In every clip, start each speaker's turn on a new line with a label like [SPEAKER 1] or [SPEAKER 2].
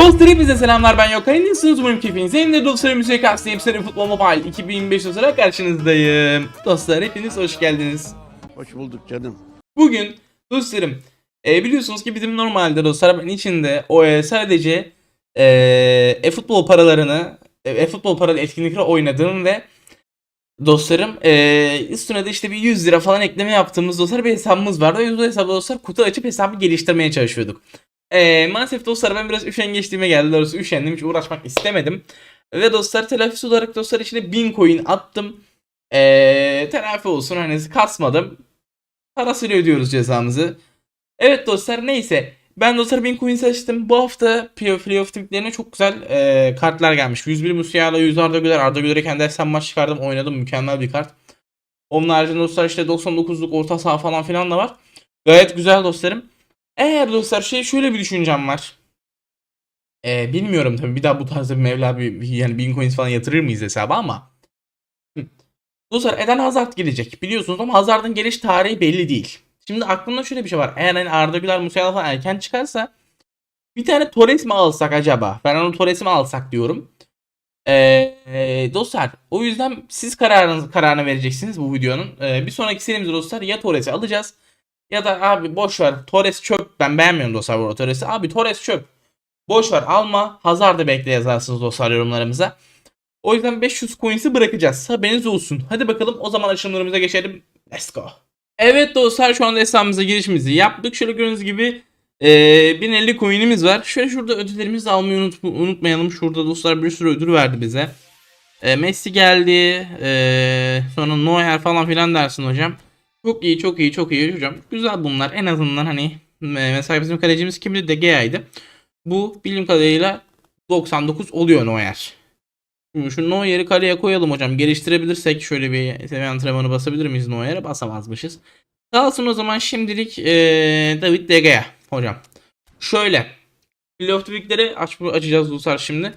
[SPEAKER 1] Dostlar hepinize selamlar ben Yokay. Nasılsınız umarım keyfiniz yerinde. Dostlarım müzik kastayım. Sarı Futbol Mobile 2025 olarak karşınızdayım. Dostlar hepiniz hoş geldiniz.
[SPEAKER 2] Hoş bulduk canım.
[SPEAKER 1] Bugün dostlarım e, biliyorsunuz ki bizim normalde dostlar ben içinde o e, sadece e, e-futbol paralarını e, e-futbol paralı etkinlikleri oynadığım ve dostlarım e, üstüne de işte bir 100 lira falan ekleme yaptığımız dostlar bir hesabımız vardı. Ve bu hesabı dostlar kutu açıp hesabı geliştirmeye çalışıyorduk. E, maalesef dostlar ben biraz üşengeçliğime geldi. Doğrusu üşendim hiç uğraşmak istemedim. Ve dostlar telafi olarak dostlar içine 1000 coin attım. E, telafi olsun hani kasmadım. Parasıyla ödüyoruz cezamızı. Evet dostlar neyse. Ben dostlar 1000 coin seçtim. Bu hafta playoff, timlerine çok güzel e, kartlar gelmiş. 101 Musiala, 100 Arda Güler. Arda Güler'e kendi hesap maç çıkardım. Oynadım. Mükemmel bir kart. Onun haricinde dostlar işte 99'luk orta saha falan filan da var. Gayet güzel dostlarım. Eğer dostlar şey şöyle bir düşüncem var. E, bilmiyorum tabii bir daha bu tarzda bir Mevla bir, yani 1000 coins falan yatırır mıyız hesaba ama. Dostlar Eden Hazard gelecek biliyorsunuz ama Hazard'ın geliş tarihi belli değil. Şimdi aklımda şöyle bir şey var. Eğer hani Arda Güler Musiala falan erken çıkarsa bir tane Torres mi alsak acaba? Ben onu Torres'i mi alsak diyorum. Ee, e, dostlar o yüzden siz kararınızı kararını vereceksiniz bu videonun. Ee, bir sonraki serimizde dostlar ya Torres'i alacağız ya da abi boş ver Torres çöp. Ben beğenmiyorum bu arada Torres'i. Abi Torres çöp. Boş ver alma. Hazard'ı bekle yazarsınız dostlar yorumlarımıza. O yüzden 500 coins'i bırakacağız. Haberiniz olsun. Hadi bakalım o zaman açılımlarımıza geçelim. Let's go. Evet dostlar şu anda hesabımıza girişimizi yaptık. Şöyle gördüğünüz gibi e, 1050 coin'imiz var. Şöyle şurada ödüllerimizi almayı unut, unutmayalım. Şurada dostlar bir sürü ödül verdi bize. E, Messi geldi. E, sonra Neuer falan filan dersin hocam. Çok iyi çok iyi çok iyi hocam. Güzel bunlar. En azından hani e, mesela bizim kalecimiz kimdi? De Gea'ydı. Bu bildiğim kadarıyla 99 oluyor Neuer. Şimdi şu Neuer'i kaleye koyalım hocam. Geliştirebilirsek şöyle bir seviye antrenmanı basabilir miyiz Neuer'e? Basamazmışız. Kalsın o zaman şimdilik ee, David De Gea hocam. Şöyle. Playoff tweakleri aç, açacağız dostlar şimdi.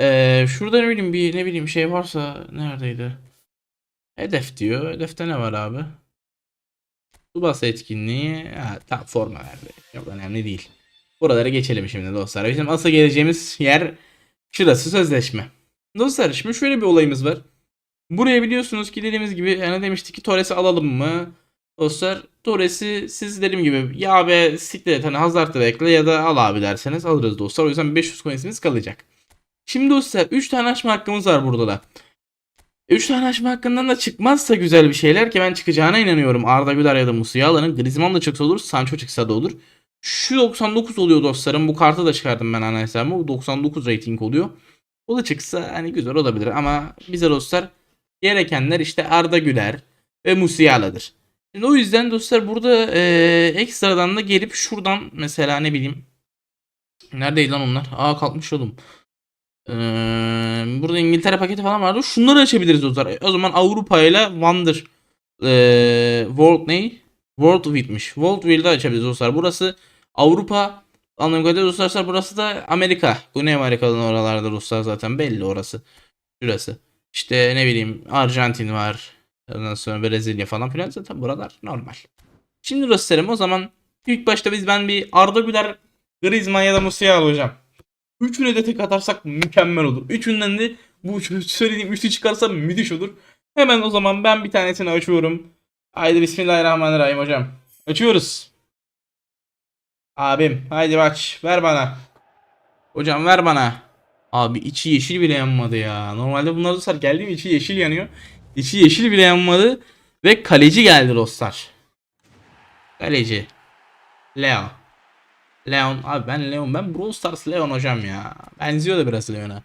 [SPEAKER 1] Ee, şurada ne bileyim bir ne bileyim şey varsa neredeydi? Hedef diyor. Hedefte ne var abi? Subasa etkinliği. Tam forma verdi. Yok önemli değil. Buralara geçelim şimdi dostlar. Bizim asıl geleceğimiz yer şurası sözleşme. Dostlar şimdi şöyle bir olayımız var. Buraya biliyorsunuz ki dediğimiz gibi yani demiştik ki Torres'i alalım mı? Dostlar Torres'i siz dediğim gibi ya be siktir et hani Hazard'ı bekle ya da al abi derseniz alırız dostlar. O yüzden 500 coinsimiz kalacak. Şimdi dostlar 3 tane açma hakkımız var burada da. 3 tane hakkından da çıkmazsa güzel bir şeyler ki ben çıkacağına inanıyorum. Arda Güler ya da Musiala'nın. Griezmann da çıksa olur, Sancho çıksa da olur. Şu 99 oluyor dostlarım. Bu kartı da çıkardım ben ana hesabıma. Bu 99 rating oluyor. O da çıksa hani güzel olabilir ama bize dostlar gerekenler işte Arda Güler ve Musiala'dır. Şimdi o yüzden dostlar burada e, ekstradan da gelip şuradan mesela ne bileyim neredeydi lan onlar? Aa kalkmış oğlum. Ee, burada İngiltere paketi falan vardı. Şunları açabiliriz dostlar. O zaman Avrupa ile Wonder e, World ne? World Wheat'miş. World Wheel'de açabiliriz dostlar. Burası Avrupa Anladığım kadarıyla dostlar burası da Amerika. Güney Amerika'nın oralarda dostlar zaten belli orası. Şurası. İşte ne bileyim Arjantin var. Ondan sonra Brezilya falan filan zaten buralar normal. Şimdi dostlarım o zaman ilk başta biz ben bir Arda Güler, Griezmann ya da Musiala hocam. Üçüne de tek atarsak mükemmel olur. Üçünden de bu söylediğim üçlü çıkarsa müthiş olur. Hemen o zaman ben bir tanesini açıyorum. Haydi Bismillahirrahmanirrahim hocam. Açıyoruz. Abim haydi aç ver bana. Hocam ver bana. Abi içi yeşil bile yanmadı ya. Normalde bunlar dostlar geldi mi içi yeşil yanıyor. İçi yeşil bile yanmadı. Ve kaleci geldi dostlar. Kaleci. Leon. Leon. Abi ben Leon. Ben Brawl Stars Leon hocam ya. Benziyor da biraz Leon'a.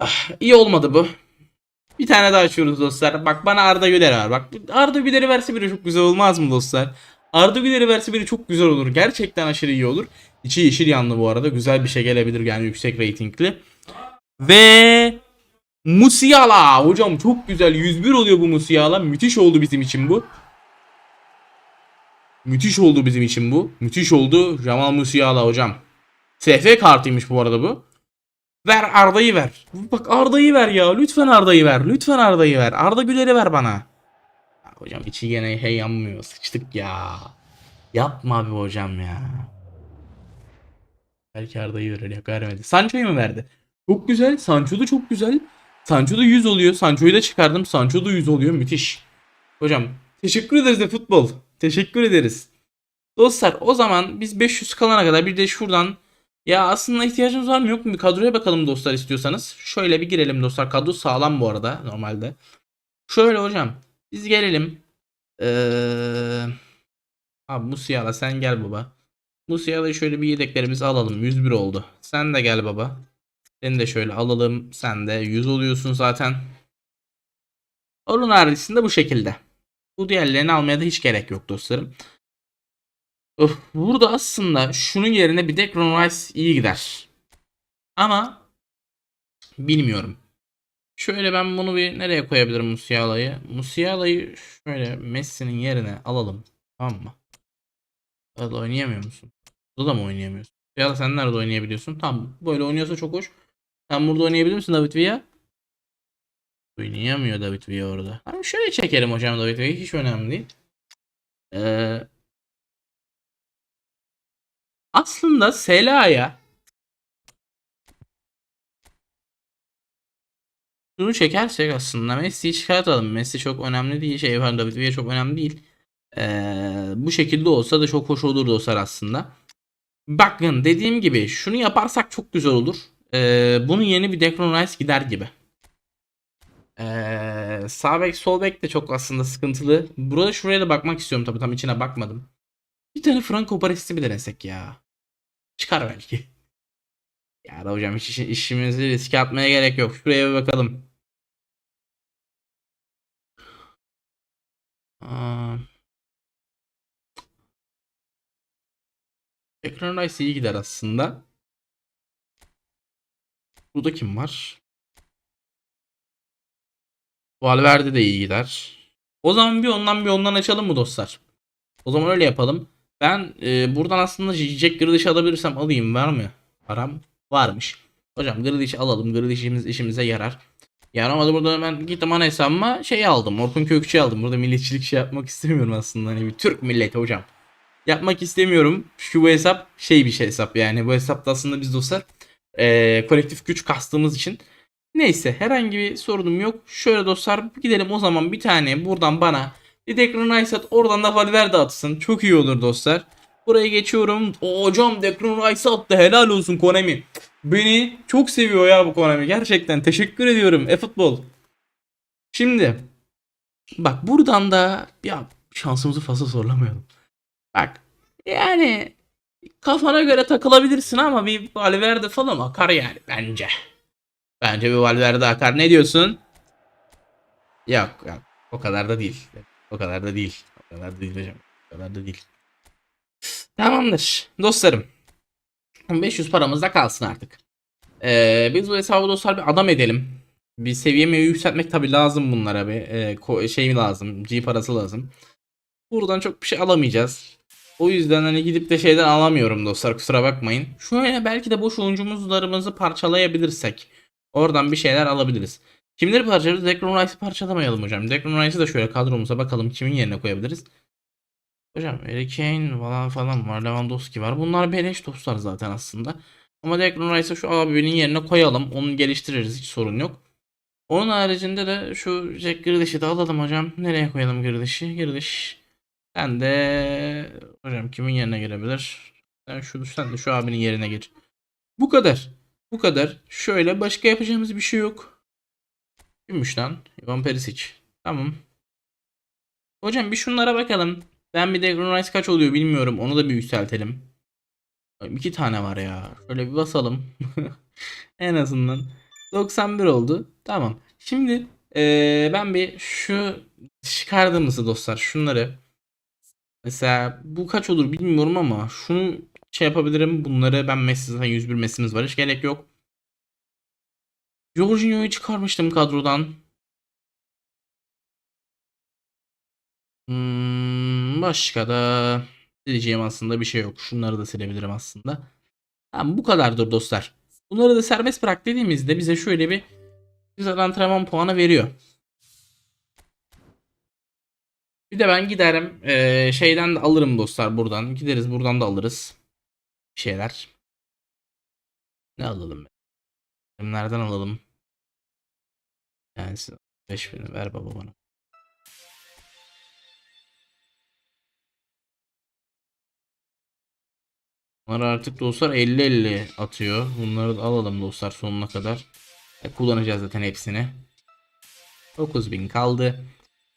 [SPEAKER 1] Ah, iyi olmadı bu. Bir tane daha açıyoruz dostlar. Bak bana Arda Güler var. Bak Arda Güler'i verse biri çok güzel olmaz mı dostlar? Arda Güler'i verse biri çok güzel olur. Gerçekten aşırı iyi olur. İçi yeşil yanlı bu arada. Güzel bir şey gelebilir yani yüksek reytingli. Ve Musiala. Hocam çok güzel. 101 oluyor bu Musiala. Müthiş oldu bizim için bu. Müthiş oldu bizim için bu. Müthiş oldu. Jamal Musiala hocam. SF kartıymış bu arada bu. Ver Arda'yı ver. Bak Arda'yı ver ya. Lütfen Arda'yı ver. Lütfen Arda'yı ver. Arda Güler'i ver bana. Hocam içi gene hey yanmıyor. Sıçtık ya. Yapma abi hocam ya. Belki Arda'yı verir yok vermedi. Sancho'yu mu verdi? Çok güzel. Sancho da çok güzel. Sancho da 100 oluyor. Sancho'yu da çıkardım. Sancho da 100 oluyor. Müthiş. Hocam teşekkür ederiz de futbol. Teşekkür ederiz. Dostlar o zaman biz 500 kalana kadar bir de şuradan ya aslında ihtiyacımız var mı yok mu bir kadroya bakalım dostlar istiyorsanız. Şöyle bir girelim dostlar. Kadro sağlam bu arada normalde. Şöyle hocam biz gelelim. Ee, abi Musiala sen gel baba. Musiala'yı şöyle bir yedeklerimizi alalım. 101 oldu. Sen de gel baba. Seni de şöyle alalım. Sen de 100 oluyorsun zaten. Onun haricinde bu şekilde. Bu diğerlerini almaya da hiç gerek yok dostlarım. Öf, burada aslında şunun yerine bir Declan Rice iyi gider. Ama bilmiyorum. Şöyle ben bunu bir nereye koyabilirim Musiala'yı? Musiala'yı şöyle Messi'nin yerine alalım. Tamam mı? Arada oynayamıyor musun? Burada da mı oynayamıyorsun? Musiala sen nerede oynayabiliyorsun? Tamam böyle oynuyorsa çok hoş. Sen burada oynayabilir misin David Villa? Oynayamıyor David Villa orada. Ama şöyle çekelim hocam David Villa'yı. Hiç önemli değil. Ee, aslında Sela'ya şunu çekersek aslında Messi'yi çıkartalım. Messi çok önemli değil. Şey var David Villa çok önemli değil. Ee, bu şekilde olsa da çok hoş olur dostlar aslında. Bakın dediğim gibi şunu yaparsak çok güzel olur. Ee, bunun yeni bir Declan Rice gider gibi. Ee, sağ bek sol bek de çok aslında sıkıntılı. Burada şuraya da bakmak istiyorum tabii tam içine bakmadım. Bir tane Franco Paris'i mi denesek ya? Çıkar belki. Ya da hocam hiç işi- işimizi riske atmaya gerek yok. Şuraya bir bakalım. Aa. Ekran Rice iyi gider aslında. Burada kim var? Valverde de iyi gider. O zaman bir ondan bir ondan açalım mı dostlar? O zaman öyle yapalım. Ben e, buradan aslında Jack Grealish'i alabilirsem alayım var mı? Param varmış. Hocam Grealish'i alalım. Grealish işimiz, işimize yarar. Yaramadı burada hemen gittim ana hesabıma şey aldım. Orkun Kökçü aldım. Burada milliyetçilik şey yapmak istemiyorum aslında. Hani bir Türk milleti hocam. Yapmak istemiyorum. Şu bu hesap şey bir şey hesap yani. Bu hesapta aslında biz dostlar e, kolektif güç kastığımız için Neyse herhangi bir sorunum yok. Şöyle dostlar gidelim o zaman bir tane buradan bana bir Declan Rice at oradan da Valverde atsın. Çok iyi olur dostlar. Buraya geçiyorum. O hocam Declan Rice attı helal olsun Konami. Beni çok seviyor ya bu Konami. Gerçekten teşekkür ediyorum e-futbol. Şimdi bak buradan da ya şansımızı fazla zorlamayalım. Bak yani kafana göre takılabilirsin ama bir Valverde falan akar yani bence. Bence bir Valverde akar. Ne diyorsun? Yok yok. O kadar da değil. O kadar da değil. O kadar da değil hocam. O kadar da değil. Tamamdır. Dostlarım. 500 paramız da kalsın artık. Ee, biz bu hesabı dostlar bir adam edelim. Bir seviyemi yükseltmek tabi lazım bunlara bir. Ee, şey lazım. G parası lazım. Buradan çok bir şey alamayacağız. O yüzden hani gidip de şeyden alamıyorum dostlar kusura bakmayın. Şöyle belki de boş oyuncumuzlarımızı parçalayabilirsek. Oradan bir şeyler alabiliriz. Kimleri parçalarız? Declan Rice'ı parçalamayalım hocam. Declan Rice'ı da şöyle kadromuza bakalım kimin yerine koyabiliriz. Hocam Harry Kane falan falan var. Lewandowski var. Bunlar beleş dostlar zaten aslında. Ama Declan Rice'ı şu abinin yerine koyalım. Onu geliştiririz. Hiç sorun yok. Onun haricinde de şu Jack Grealish'i de alalım hocam. Nereye koyalım Grealish'i? Grealish. Sen de hocam kimin yerine girebilir? Sen şu sen de şu abinin yerine gir. Bu kadar. Bu kadar. Şöyle başka yapacağımız bir şey yok. Kimmiş lan? Ivan Perisic. Tamam. Hocam bir şunlara bakalım. Ben bir de Rice kaç oluyor bilmiyorum. Onu da bir yükseltelim. İki tane var ya. Şöyle bir basalım. en azından. 91 oldu. Tamam. Şimdi eee, ben bir şu çıkardığımızı dostlar şunları mesela bu kaç olur bilmiyorum ama şunu şey yapabilirim. Bunları ben Messi zaten 101 Messi'miz var. Hiç gerek yok. Jorginho'yu çıkarmıştım kadrodan. Hmm, başka da sileceğim aslında bir şey yok. Şunları da silebilirim aslında. Tamam bu kadardır dostlar. Bunları da serbest bırak dediğimizde bize şöyle bir güzel antrenman puanı veriyor. Bir de ben giderim eee, şeyden de alırım dostlar buradan. Gideriz buradan da alırız. Bir şeyler. Ne alalım? Nereden alalım? Yani 5000 ver baba bana. Bunlar artık dostlar 50-50 atıyor. Bunları da alalım dostlar sonuna kadar. E, kullanacağız zaten hepsini. 9000 kaldı.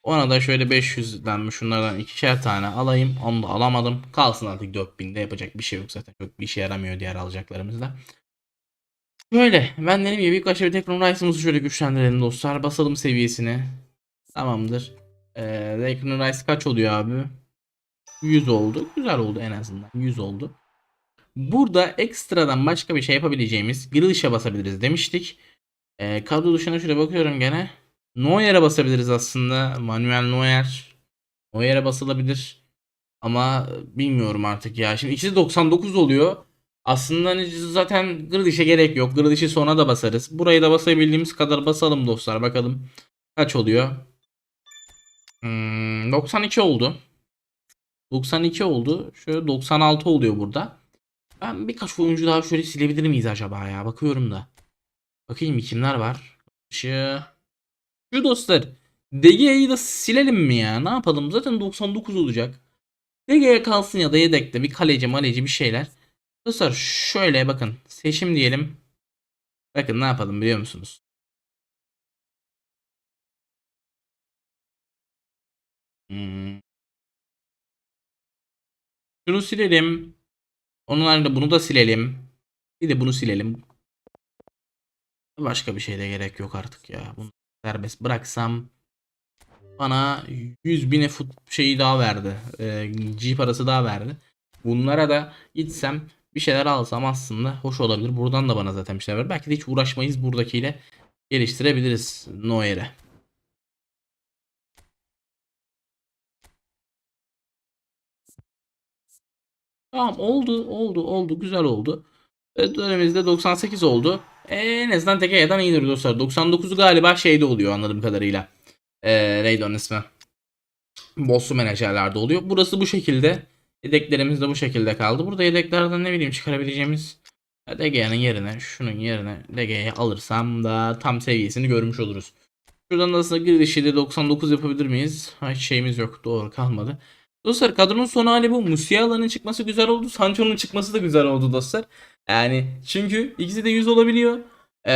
[SPEAKER 1] Ona da şöyle 500'den şunlardan ikişer tane alayım. Onu da alamadım. Kalsın artık 4000'de yapacak bir şey yok zaten. Çok bir işe yaramıyor diğer alacaklarımızda. Böyle. Ben dediğim gibi ilk bir Tekno Rice'ımızı şöyle güçlendirelim dostlar. Basalım seviyesini. Tamamdır. Ee, Tekno Rice kaç oluyor abi? 100 oldu. Güzel oldu en azından. 100 oldu. Burada ekstradan başka bir şey yapabileceğimiz Grealish'e basabiliriz demiştik. Ee, kadro dışına şöyle bakıyorum gene. Neuer'e basabiliriz aslında. Manuel Neuer. Neuer'e basılabilir. Ama bilmiyorum artık ya. Şimdi ikisi 99 oluyor. Aslında hani zaten Grealish'e gerek yok. Grealish'i sonra da basarız. Burayı da basabildiğimiz kadar basalım dostlar. Bakalım kaç oluyor. Hmm, 92 oldu. 92 oldu. Şöyle 96 oluyor burada. Ben birkaç oyuncu daha şöyle silebilir miyiz acaba ya? Bakıyorum da. Bakayım kimler var. Şu, şu dostlar. DG'yi da silelim mi ya? Ne yapalım? Zaten 99 olacak. DG'ye kalsın ya da yedekte bir kaleci maleci bir şeyler. Dostlar şöyle bakın. Seçim diyelim. Bakın ne yapalım biliyor musunuz? Hmm. Şunu silelim. Onun haricinde bunu da silelim. Bir de bunu silelim. Başka bir şeye de gerek yok artık ya. Bunu serbest bıraksam bana 100 bin fut şeyi daha verdi. Ee, G parası daha verdi. Bunlara da gitsem bir şeyler alsam aslında hoş olabilir. Buradan da bana zaten bir şeyler ver. Belki de hiç uğraşmayız buradakiyle geliştirebiliriz Noer'e. Tamam oldu oldu oldu güzel oldu. Dönemimizde 98 oldu. E, en azından Tekeya'dan iyidir dostlar. 99 galiba şeyde oluyor anladığım kadarıyla. E, onun ismi? Boss'lu menajerlerde oluyor. Burası bu şekilde. Yedeklerimiz de bu şekilde kaldı. Burada yedeklerden ne bileyim çıkarabileceğimiz DG'nin yerine şunun yerine DG'yi alırsam da tam seviyesini görmüş oluruz. Şuradan da aslında girişi de 99 yapabilir miyiz? Hiç şeyimiz yok. Doğru kalmadı. Dostlar kadronun son hali bu. Musiala'nın çıkması güzel oldu. Sancho'nun çıkması da güzel oldu dostlar. Yani çünkü ikisi de 100 olabiliyor. Ee,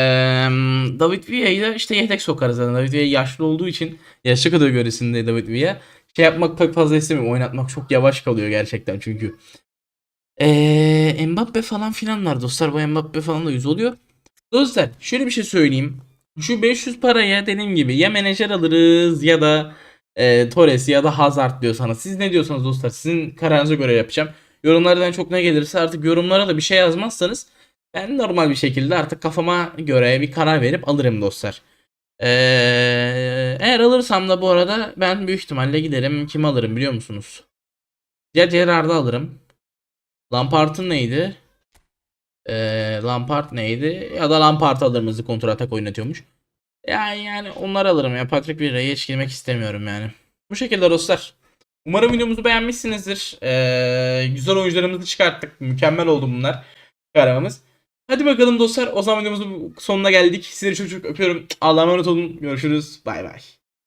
[SPEAKER 1] David Villa'yı da işte yedek sokarız. Yani David Villa yaşlı olduğu için yaşlı kategorisinde David Villa. Şey yapmak pek fazla istemiyorum. Oynatmak çok yavaş kalıyor gerçekten çünkü. Ee, Mbappe falan filan var dostlar. Bu Mbappe falan da 100 oluyor. Dostlar şöyle bir şey söyleyeyim. Şu 500 paraya dediğim gibi ya menajer alırız ya da e, Torres ya da Hazard diyorsanız. Siz ne diyorsanız dostlar sizin kararınıza göre yapacağım. Yorumlardan çok ne gelirse artık yorumlara da bir şey yazmazsanız ben normal bir şekilde artık kafama göre bir karar verip alırım dostlar. Ee, eğer alırsam da bu arada ben büyük ihtimalle giderim. Kim alırım biliyor musunuz? Ya Gerard'ı alırım. Lampard'ın neydi? Ee, Lampard neydi? Ya da Lampard alırım hızlı kontra atak oynatıyormuş. Yani yani onları alırım ya. Patrick Vieira'yı hiç girmek istemiyorum yani. Bu şekilde dostlar. Umarım videomuzu beğenmişsinizdir. Ee, güzel oyuncularımızı çıkarttık. Mükemmel oldu bunlar. Karamız. Hadi bakalım dostlar. O zaman videomuzun sonuna geldik. Sizleri çok çok öpüyorum. Allah'a emanet olun. Görüşürüz. Bay bay.